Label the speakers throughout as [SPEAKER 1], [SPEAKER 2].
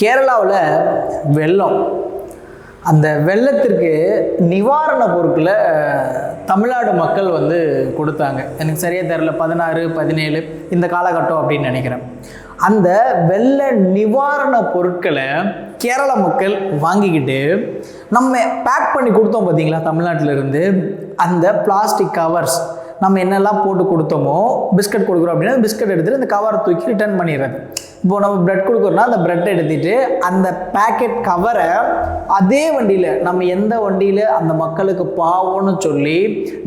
[SPEAKER 1] கேரளாவில் வெள்ளம். அந்த வெள்ளத்திற்கு நிவாரண பொருட்களை தமிழ்நாடு மக்கள் வந்து கொடுத்தாங்க. எனக்கு சரியாக தெரில பதினாறு பதினேழு இந்த காலகட்டம் அப்படின்னு நினைக்கிறேன். அந்த வெள்ள நிவாரண பொருட்களை கேரள மக்கள் வாங்கிக்கிட்டு நம்ம பேக் பண்ணி கொடுத்தோம் பார்த்தீங்களா தமிழ்நாட்டிலிருந்து? அந்த பிளாஸ்டிக் கவர்ஸ் நம்ம என்னெல்லாம் போட்டு கொடுத்தோமோ பிஸ்கட் கொடுக்குறோம் அப்படின்னா பிஸ்கட் எடுத்துகிட்டு அந்த கவரை தூக்கி ரிட்டர்ன் பண்ணிடுறது. இப்போ நம்ம பிரெட் கொடுக்குறோம்னா அந்த பிரெட் எடுத்துட்டு அந்த பேக்கெட் கவரை அதே வண்டியில் நம்ம எந்த வண்டியில் அந்த மக்களுக்கு பாவம்னு சொல்லி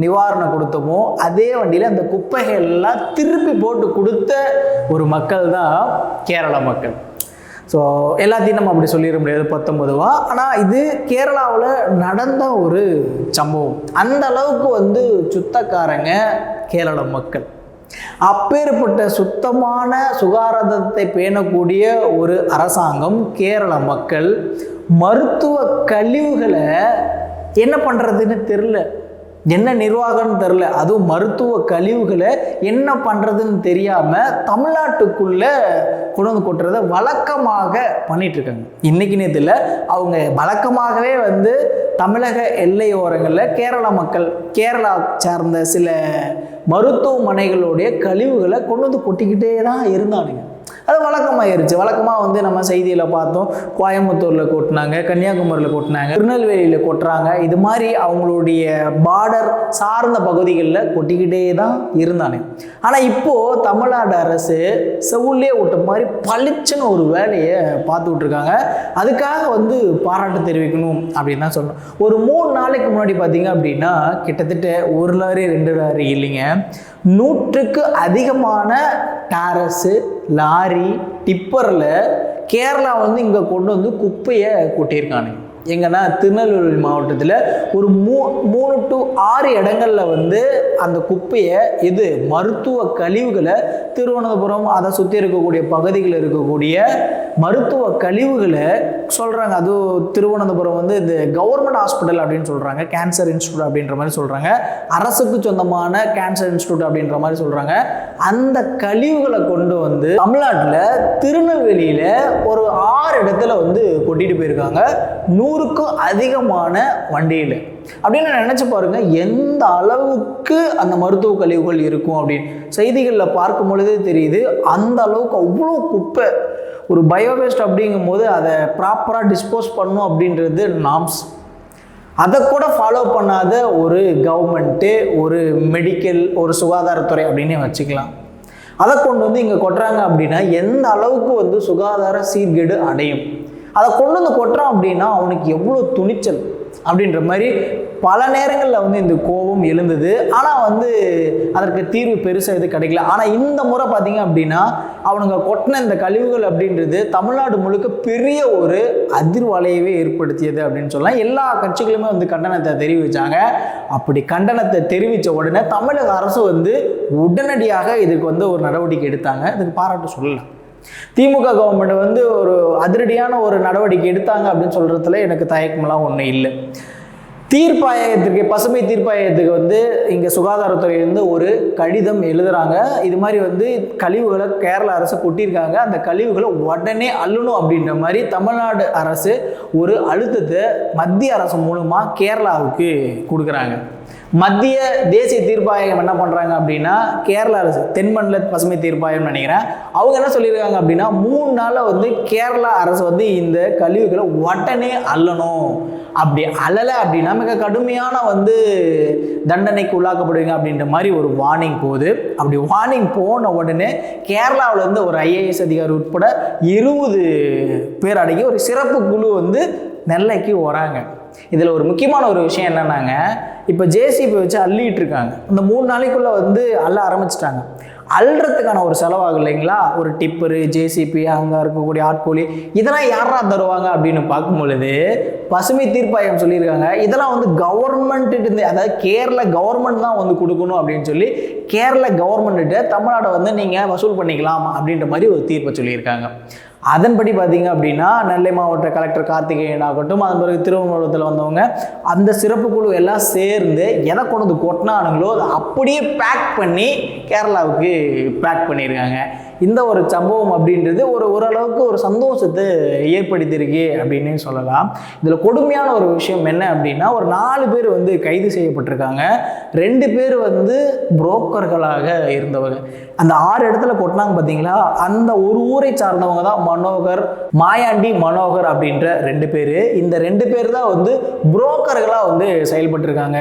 [SPEAKER 1] நிவாரணம் கொடுத்தோமோ அதே வண்டியில் அந்த குப்பைகள் எல்லாம் திருப்பி போட்டு கொடுத்த ஒரு மக்கள் தான் கேரள மக்கள். ஸோ எல்லாத்தையும் நம்ம அப்படி சொல்லிட முடியாது பத்தொன்பதுவா. ஆனால் இது கேரளாவில் நடந்த ஒரு சம்பவம். அந்த அளவுக்கு வந்து சுத்தக்காரங்க கேரள மக்கள். அப்பேற்பட்ட சுத்தமான சுகாதாரத்தை பேணக்கூடிய ஒரு அரசாங்கம் கேரள மக்கள். மருத்துவ கழிவுகளை என்ன பண்ணுறதுன்னு தெரில என்ன நிர்வாகம்னு தெரில அதுவும் மருத்துவ கழிவுகளை என்ன பண்ணுறதுன்னு தெரியாமல் தமிழ்நாட்டுக்குள்ளே கொண்டு வந்து கொட்டுறத வழக்கமாக பண்ணிட்டு இருக்காங்க இன்னைக்குன்னு இதில் அவங்க வழக்கமாகவே வந்து தமிழக எல்லையோரங்களில் கேரள மக்கள் கேரளா சார்ந்த சில மருத்துவமனைகளுடைய கழிவுகளை கொண்டு வந்து கொட்டிக்கிட்டே தான் இருந்தானுங்க. அது வழக்கமாயிருச்சு. வழக்கமாக வந்து நம்ம செய்தியில் பார்த்தோம். கோயம்புத்தூரில் கொட்டினாங்க கன்னியாகுமரியில் கொட்டினாங்க திருநெல்வேலியில் கொட்டுறாங்க. இது மாதிரி அவங்களுடைய பார்டர் சார்ந்த பகுதிகளில் கொட்டிக்கிட்டே தான் இருந்தானே ஆனால் இப்போது தமிழ்நாடு அரசு செவுள்ளே விட்ட மாதிரி பளிச்சுன்னு ஒரு வேலையை பார்த்துக்கிட்டு இருக்காங்க அதுக்காக வந்து பாராட்டு தெரிவிக்கணும் அப்படின்னு தான் சொல்லணும். ஒரு மூணு நாளைக்கு முன்னாடி பார்த்தீங்க அப்படின்னா கிட்டத்தட்ட ஒரு லாரி ரெண்டு லாரி இல்லைங்க. நூற்றுக்கு அதிகமான டாரஸு லாரி டிப்பரில் கேரளா வந்து இங்கே கொண்டு வந்து குப்பையை கொட்டியிருக்கானுங்க எங்கன்னா திருநெல்வேலி மாவட்டத்தில் ஒரு மூ மூணு டு ஆறு இடங்களில் வந்து அந்த குப்பையை இது மருத்துவ கழிவுகளை திருவனந்தபுரம் அதை சுற்றி இருக்கக்கூடிய பகுதிகளில் இருக்கக்கூடிய மருத்துவ கழிவுகளை சொல்கிறாங்க அதுவும் திருவனந்தபுரம் வந்து இந்த கவர்மெண்ட் ஹாஸ்பிட்டல் அப்படின்னு சொல்கிறாங்க கேன்சர் இன்ஸ்டியூட் அப்படின்ற மாதிரி சொல்கிறாங்க அரசுக்கு சொந்தமான கேன்சர் இன்ஸ்டியூட் அப்படின்ற மாதிரி சொல்கிறாங்க அந்த கழிவுகளை கொண்டு வந்து தமிழ்நாட்டில் திருநெல்வேலியில் ஒரு ஆறு இடத்துல வந்து கொட்டிட்டு போயிருக்காங்க. நூறுக்கும் அதிகமான வண்டியில். அப்படின்னு நினச்சி பாருங்க எந்த அளவுக்கு அந்த மருத்துவ கழிவுகள் இருக்கும் அப்படின்னு. செய்திகளில் பார்க்கும் பொழுதே தெரியுது அந்த அளவுக்கு அவ்வளோ குப்பை. ஒரு பயோவேஸ்ட் அப்படிங்கும் போது அதை ப்ராப்பராக டிஸ்போஸ் பண்ணும் அப்படின்றது நாம்ஸ் அதை கூட ஃபாலோ பண்ணாத ஒரு கவர்மெண்ட்டு ஒரு மெடிக்கல் ஒரு சுகாதாரத்துறை அப்படின்னே வச்சுக்கலாம். அதை கொண்டு வந்து இங்கே கொட்டுறாங்க அப்படின்னா எந்த அளவுக்கு வந்து சுகாதார சீர்கேடு அடையும்? அதை கொண்டு வந்து கொட்டுறான் அப்படின்னா அவனுக்கு எவ்வளோ துணிச்சல் அப்படின்ற மாதிரி பல நேரங்களில் வந்து இந்த கோபம் எழுந்தது. ஆனால் வந்து அதற்கு தீர்வு பெருசாக எதுவும் கிடைக்கல. ஆனால் இந்த முறை பார்த்தீங்க அப்படின்னா அவனுங்க கொட்டின இந்த கழிவுகள் அப்படின்றது தமிழ்நாடு முழுக்க பெரிய ஒரு அதிர்வலையவே ஏற்படுத்தியது அப்படின்னு சொல்லலாம். எல்லா கட்சிகளுமே வந்து கண்டனத்தை தெரிவித்தாங்க அப்படி கண்டனத்தை தெரிவித்த உடனே தமிழக அரசு வந்து உடனடியாக இதுக்கு வந்து ஒரு நடவடிக்கை எடுத்தாங்க. இதுக்கு பாராட்டு சொல்லலாம். திமுக கவர்மெண்ட் வந்து ஒரு அதிரடியான ஒரு நடவடிக்கை எடுத்தாங்க அப்படின்னு சொல்கிறதுல எனக்கு தயக்கமெல்லாம் ஒன்றும் இல்லை. தீர்ப்பாயத்திற்கு பசுமை தீர்ப்பாயத்துக்கு வந்து இங்கே சுகாதாரத்துறையிலேருந்து ஒரு கடிதம் எழுதுறாங்க. இது மாதிரி வந்து கழிவுகளை கேரள அரசு கொட்டியிருக்காங்க. அந்த கழிவுகளை உடனே அள்ளணும் அப்படின்ற மாதிரி தமிழ்நாடு அரசு ஒரு அழுத்தத்தை மத்திய அரசு மூலமாக கேரளாவுக்கு கொடுக்குறாங்க. மத்திய தேசிய தீர்ப்பாயம் என்ன பண்ணுறாங்க அப்படின்னா கேரள அரசு தென்மண்டல பசுமை தீர்ப்பாயம்னு நினைக்கிறேன். அவங்க என்ன சொல்லியிருக்காங்க அப்படின்னா மூணு நாளில் வந்து கேரளா அரசு வந்து இந்த கழிவுகளை உடனே அள்ளணும். அப்படி அழலை அப்படின்னா மிக கடுமையான வந்து தண்டனைக்கு உள்ளாக்கப்படுவீங்க அப்படின்ற மாதிரி ஒரு வார்னிங் போகுது. அப்படி வார்னிங் போன உடனே கேரளாவிலேருந்து ஒரு ஐஏஎஸ் அதிகாரி உட்பட இருபது பேர் அடங்கி ஒரு சிறப்பு குழு வந்து நெல்லைக்கு வராங்க. இதில் ஒரு முக்கியமான ஒரு விஷயம் என்னன்னாங்க இப்போ ஜேசிபி வச்சு அள்ளிட்டு இருக்காங்க. இந்த மூணு நாளைக்குள்ளே வந்து அள்ள ஆரம்பிச்சிட்டாங்க. அள்ளுறதுக்கான ஒரு செலவாகும் இல்லைங்களா? ஒரு டிப்பரு ஜேசிபி அங்கே இருக்கக்கூடிய ஆட்கூலி இதெல்லாம் யாரா தருவாங்க அப்படின்னு பார்க்கும் பொழுது பசுமை தீர்ப்பாயம் சொல்லியிருக்காங்க. இதெல்லாம் வந்து கவர்மெண்ட்டு அதாவது கேரள கவர்மெண்ட் தான் வந்து கொடுக்கணும் அப்படின்னு சொல்லி கேரள கவர்மெண்ட்டு தமிழ்நாட்டை வந்து நீங்கள் வசூல் பண்ணிக்கலாம் அப்படின்ற மாதிரி ஒரு தீர்ப்பை சொல்லியிருக்காங்க. அதன்படி பார்த்தீங்க அப்படின்னா நெல்லை மாவட்ட கலெக்டர் கார்த்திகேயன் ஆகட்டும் அதன் பிறகு திருவண்ணாமலத்தில் வந்தவங்க அந்த சிறப்பு குழு எல்லாம் சேர்ந்து எதை கொண்டு வந்து கொட்டினானுங்களோ அதை அப்படியே பேக் பண்ணி கேரளாவுக்கு பேக் பண்ணியிருக்காங்க. இந்த ஒரு சம்பவம் அப்படின்றது ஒரு ஓரளவுக்கு ஒரு சந்தோஷத்தை ஏற்படுத்தியிருக்கு அப்படின்னு சொல்லலாம். இதில் கொடுமையான ஒரு விஷயம் என்ன அப்படின்னா ஒரு நாலு பேர் வந்து கைது செய்யப்பட்டிருக்காங்க. ரெண்டு பேர் வந்து புரோக்கர்களாக இருந்தவங்க. அந்த ஆறு இடத்துல கொட்டினாங்க பார்த்தீங்களா அந்த ஒரு ஊரை சார்ந்தவங்க தான் மனோகர் மாயாண்டி மனோகர் அப்படின்ற ரெண்டு பேர். இந்த ரெண்டு பேர் தான் வந்து புரோக்கர்களாக வந்து செயல்பட்டுருக்காங்க.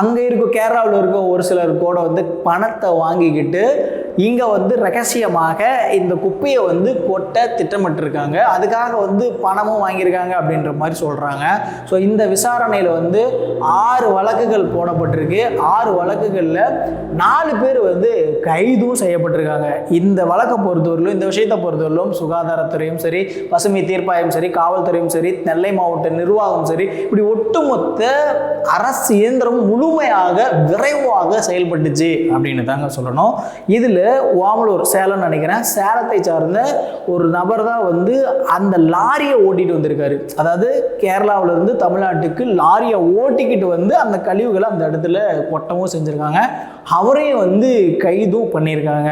[SPEAKER 1] அங்கே இருக்க கேரளாவில் இருக்க ஒரு சிலர் கூட வந்து பணத்தை வாங்கிக்கிட்டு இங்கே வந்து ரகசியமாக இந்த குப்பையை வந்து கொட்ட திட்டமிட்டிருக்காங்க. அதுக்காக வந்து பணமும் வாங்கியிருக்காங்க அப்படின்ற மாதிரி சொல்கிறாங்க ஸோ இந்த விசாரணையில் வந்து ஆறு வழக்குகள் போடப்பட்டிருக்கு. ஆறு வழக்குகளில் நாலு பேர் வந்து கைதும் செய்யப்பட்டிருக்காங்க. இந்த வழக்கை பொறுத்தவரையிலும் இந்த விஷயத்தை பொறுத்தவரையிலும் சுகாதாரத்துறையும் சரி பசுமை தீர்ப்பாயம் சரி காவல்துறையும் சரி நெல்லை மாவட்ட நிர்வாகம் சரி இப்படி ஒட்டுமொத்த அரசு இயந்திரம் முழுமையாக விரைவாக செயல்பட்டுச்சு அப்படின்னு தாங்க சொல்லணும். இதில் ஓமலூர் சேலம்னு நினைக்கிறேன். சேலத்தை சார்ந்த ஒரு நபர் தான் வந்து அந்த லாரியை ஓட்டிட்டு வந்திருக்காரு. அதாவது கேரளாவிலேருந்து தமிழ்நாட்டுக்கு லாரியை ஓட்டிக்கிட்டு வந்து அந்த கழிவுகளை அந்த இடத்துல கொட்டவும் செஞ்சுருக்காங்க. அவரையும் வந்து கைதும் பண்ணியிருக்காங்க.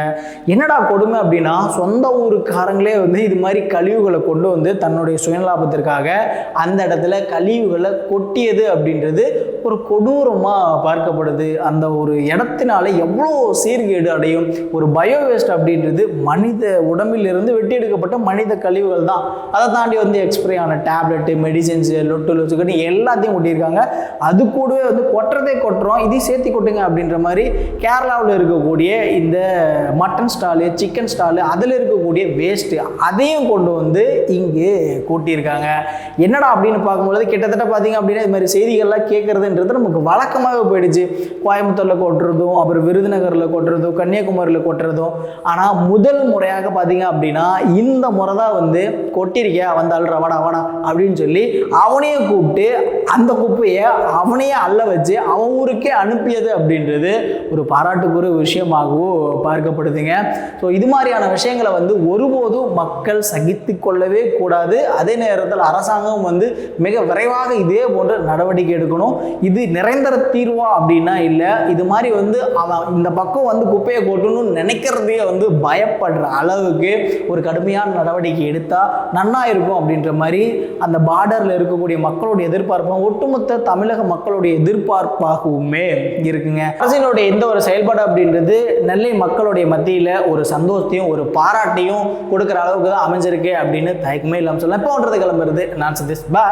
[SPEAKER 1] என்னடா கொடுமை அப்படின்னா சொந்த ஊருக்காரங்களே வந்து இது மாதிரி கழிவுகளை கொண்டு வந்து தன்னுடைய சுயலாபத்திற்காக அந்த இடத்துல கழிவுகளை கொட்டியது அப்படின்றது ஒரு கொடூரமாக பார்க்கப்படுது. அந்த ஒரு இடத்தினால எவ்வளோ சீர்கேடு அடையும். ஒரு பயோ வேஸ்ட் அப்படின்றது மனித உடம்பிலிருந்து வெட்டி எடுக்கப்பட்ட மனித கழிவுகள் தான். அதை தாண்டி வந்து எக்ஸ்பிரே ஆன டேப்லெட்டு மெடிசின்ஸு லொட்டு லொச்சுக்கட்டு எல்லாத்தையும் கொட்டியிருக்காங்க. அது கூடவே வந்து கொட்டுறதே கொட்டுறோம். இதையும் சேர்த்து கொட்டுங்க அப்படின்ற மாதிரி கேரளாவில் இருக்கக்கூடிய இந்த மட்டன் ஸ்டாலு சிக்கன் ஸ்டாலு அதில் இருக்கக்கூடிய வேஸ்ட்டு அதையும் கொண்டு வந்து இங்கே கூட்டியிருக்காங்க. என்னடா அப்படின்னு பார்க்கும்பொழுது கிட்டத்தட்ட பார்த்தீங்க அப்படின்னா இது மாதிரி செய்திகள்லாம் கொட்டுறதுன்றது நமக்கு வழக்கமாகவே போயிடுச்சு. கோயம்புத்தூரில் கொட்டுறதும் அப்புறம் விருதுநகரில் கொட்டுறதும் கன்னியாகுமரியில் கொட்டுறதும். ஆனால் முதல் முறையாக பார்த்தீங்க அப்படின்னா இந்த முறை தான் வந்து கொட்டிருக்கியா வந்தால் ரவடா வடா அப்படின்னு சொல்லி அவனையே கூப்பிட்டு அந்த குப்பையை அவனையே அள்ள வச்சு அவன் ஊருக்கே அனுப்பியது அப்படின்றது ஒரு பாராட்டுக்குரிய விஷயமாகவும் பார்க்கப்படுதுங்க. ஸோ இது மாதிரியான விஷயங்களை வந்து ஒருபோதும் மக்கள் சகித்து கொள்ளவே கூடாது. அதே நேரத்தில் அரசாங்கம் வந்து மிக விரைவாக இதே போன்ற நடவடிக்கை எடுக்கணும். இது நிரந்தர தீர்வா அப்படின்னா இல்லை இது மாதிரி வந்து அவன் இந்த பக்கம் வந்து குப்பையை கொட்டணும்னு நினைக்கிறதே வந்து பயப்படுற அளவுக்கு ஒரு கடுமையான நடவடிக்கை எடுத்தால் நன்னா இருக்கும் அப்படின்ற மாதிரி அந்த பார்டரில் இருக்கக்கூடிய மக்களுடைய எதிர்பார்ப்பும் ஒட்டுமொத்த தமிழக மக்களுடைய எதிர்பார்ப்பாகவுமே இருக்குங்க. அரசினுடைய எந்த ஒரு செயல்பாடு அப்படின்றது நெல்லை மக்களுடைய மத்தியில் ஒரு சந்தோஷத்தையும் ஒரு பாராட்டையும் கொடுக்குற அளவுக்கு தான் அமைஞ்சிருக்கு அப்படின்னு தயக்கமே இல்லாமல் சொல்லலாம். இப்போ கிளம்புறது. நான் சதீஷ். பா